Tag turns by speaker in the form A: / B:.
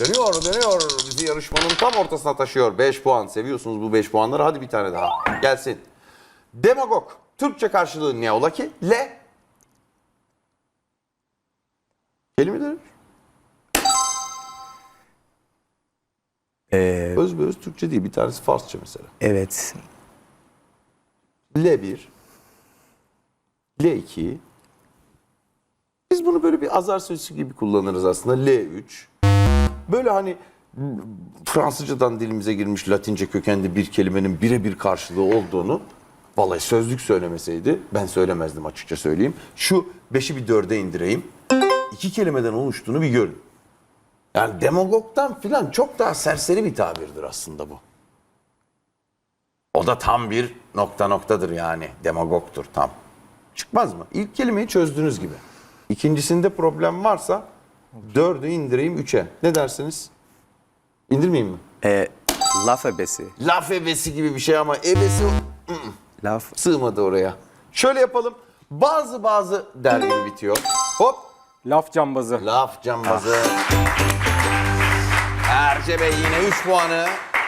A: Dönüyor, dönüyor. Bizi yarışmanın tam ortasına taşıyor. 5 puan. Seviyorsunuz bu 5 puanları. Hadi bir tane daha. Gelsin. Demagog. Türkçe karşılığı ne ola ki? Le. Kelimeler.
B: Ee,
A: Öz be öz Türkçe değil. Bir tanesi Farsça mesela.
B: evet.
A: L1. L2. Biz bunu böyle bir azar sözcüğü gibi kullanırız aslında. L3. Böyle hani Fransızcadan dilimize girmiş Latince kökenli bir kelimenin birebir karşılığı olduğunu vallahi sözlük söylemeseydi ben söylemezdim açıkça söyleyeyim. Şu beşi bir dörde indireyim. İki kelimeden oluştuğunu bir görün. Yani demagogdan filan çok daha serseri bir tabirdir aslında bu. O da tam bir nokta noktadır yani. Demagogtur tam. Çıkmaz mı? İlk kelimeyi çözdüğünüz gibi. İkincisinde problem varsa dördü indireyim üçe. Ne dersiniz? İndirmeyeyim mi?
B: Ee, laf ebesi.
A: Laf ebesi gibi bir şey ama ebesi
B: Laf.
A: sığmadı oraya. Şöyle yapalım. Bazı bazı der gibi bitiyor. Hop.
C: Laf cambazı.
A: Laf cambazı. Erce Bey yine 3 puanı